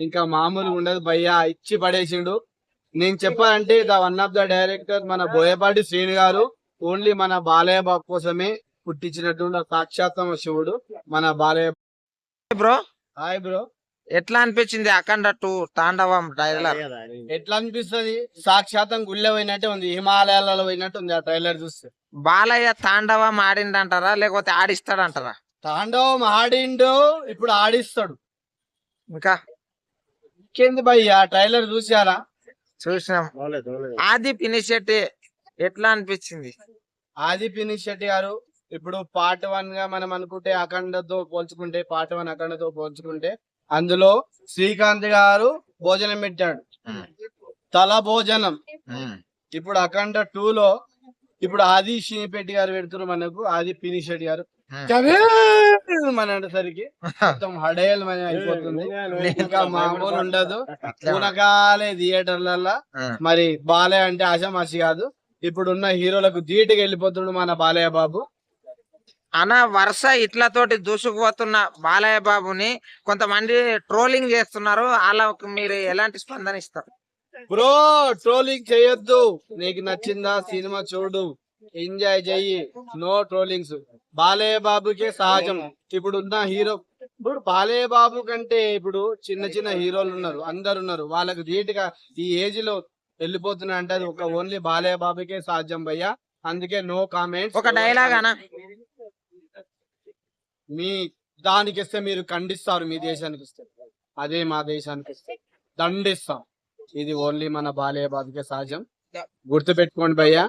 ఇంకా మామూలుగా ఉండదు. భయ్యా ఇచ్చి పడేసిండు. నేను చెప్పాలంటే the one of the director మన బోయపాటి శ్రీను గారు ఓన్లీ మన బాలయ్య బాబు కోసమే పుట్టించినటువంటి సాక్షాత్మ శివుడు మన బాలయ్య బ్రో హాయ్ బ్రో ఎట్లా అనిపించింది అఖండ టూ తాండవం ట్రైలర్? ఎట్లా అనిపిస్తుంది? సాక్షాత్తం గుళ్ళె పోయినట్టే ఉంది. హిమాలయాలలో పోయినట్టు ఉంది ఆ ట్రైలర్ చూస్తే. బాలయ్య తాండవం ఆడిందంటారా లేకపోతే ఆడిస్తాడంటారా? తాండవం ఆడిండు ఇప్పుడు ఆడిస్తాడు. ఇంకా? ఇంకేంది భయ్యా? ట్రైలర్ చూసారా చూసినాం. ఆది పినిషెట్టి ఎట్లా అనిపించింది? ఆది పినిష్ శెట్టి గారు ఇప్పుడు పార్ట్ వన్గా మనం అనుకుంటే అఖండతో పోల్చుకుంటే పార్ట్ వన్ అఖండతో పోల్చుకుంటే అందులో శ్రీకాంత్ గారు భోజనం పెట్టాడు. తల భోజనం. ఇప్పుడు అఖండ టూ లో ఇప్పుడు ఆది శినిపెట్టి గారు పెడుతున్నారు మనకు ఆది పినిష్ శెట్టి గారు. మన అనేసరికి మొత్తం హడేల్ మన అయిపోతుంది. ఇంకా మామూలు ఉండదు. పూనకాలే థియేటర్లలో మరి బాలయ్య అంటే ఆశామాషి కాదు. ఇప్పుడున్న హీరోలకు ధీటుగా వెళ్ళిపోతుండు మన బాలయ్య బాబు. అన్న వరుస ఇట్లతోటి దూసుకుపోతున్న బాలయ్య బాబుని కొంతమంది ట్రోలింగ్ చేస్తున్నారు. వాళ్ళకు మీరు ఎలాంటి స్పందన ఇస్తారు? బ్రో ట్రోలింగ్ చేయొద్దు. నీకు నచ్చిందా సినిమా చూడు. ఎంజాయ్ చెయ్యి. No trollings. బాలయ్య బాబుకే సహజం. ఇప్పుడు ఉన్న హీరో ఇప్పుడు బాలయ్య బాబు కంటే ఇప్పుడు చిన్న చిన్న హీరోలు ఉన్నారు అందరు ఉన్నారు. వాళ్ళకు ధీటుగా ఈ ఏజ్లో వెళ్ళిపోతున్నా అంటే అది ఒక ఓన్లీ బాలయ్య బాబుకే సాధ్యం భయ్యా. అందుకే నో కామెంట్స్ ఒక డైలాగ్ అన్న. మీ దానికి ఇస్తే మీరు ఖండిస్తారు మీ దేశానికి ఇస్తే అదే మా దేశానికి ఇస్తే దండిస్తాం. ఇది ఓన్లీ మన బాలయ్య బాబుకే సహజం. గుర్తు పెట్టుకోండి భయ్యా.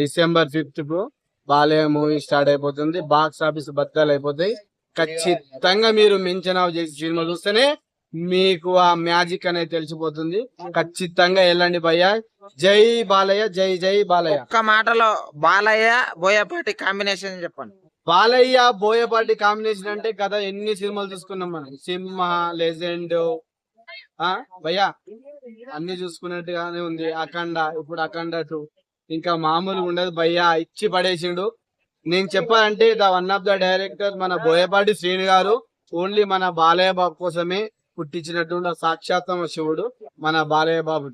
డిసెంబర్ ఫిఫ్త్కు బాలయ్య మూవీ స్టార్ట్ అయిపోతుంది. బాక్స్ ఆఫీస్ బద్దలు అయిపోతాయి. ఖచ్చితంగా మీరు మించనావు చేసి సినిమా చూస్తేనే మీకు ఆ మ్యాజిక్ అనేది తెలిసిపోతుంది. ఖచ్చితంగా వెళ్ళండి భయ్యా. జై బాలయ్య జై జై బాలయ్య. ఒక్క మాటలో బాలయ్య బోయపాటి కాంబినేషన్ చెప్పండి. బాలయ్య బోయపాటి కాంబినేషన్ అంటే కదా ఎన్ని సినిమాలు చూసుకున్నాం మనం? సింహ లెజెండ్ ఆ? భయ్యా అన్ని చూసుకున్నట్టుగానే ఉంది. అఖండ ఇప్పుడు అఖండ టూ. ఇంకా మామూలుగా ఉండదు. భయ్యా ఇచ్చి పడేసిండు. నేను చెప్పాలంటే the one of the director మన బోయపాటి శ్రీను గారు ఓన్లీ మన బాలయ్య బాబు కోసమే పుట్టించినటువంటి సాక్షాత్మ శివుడు మన బాలయ్య బాబు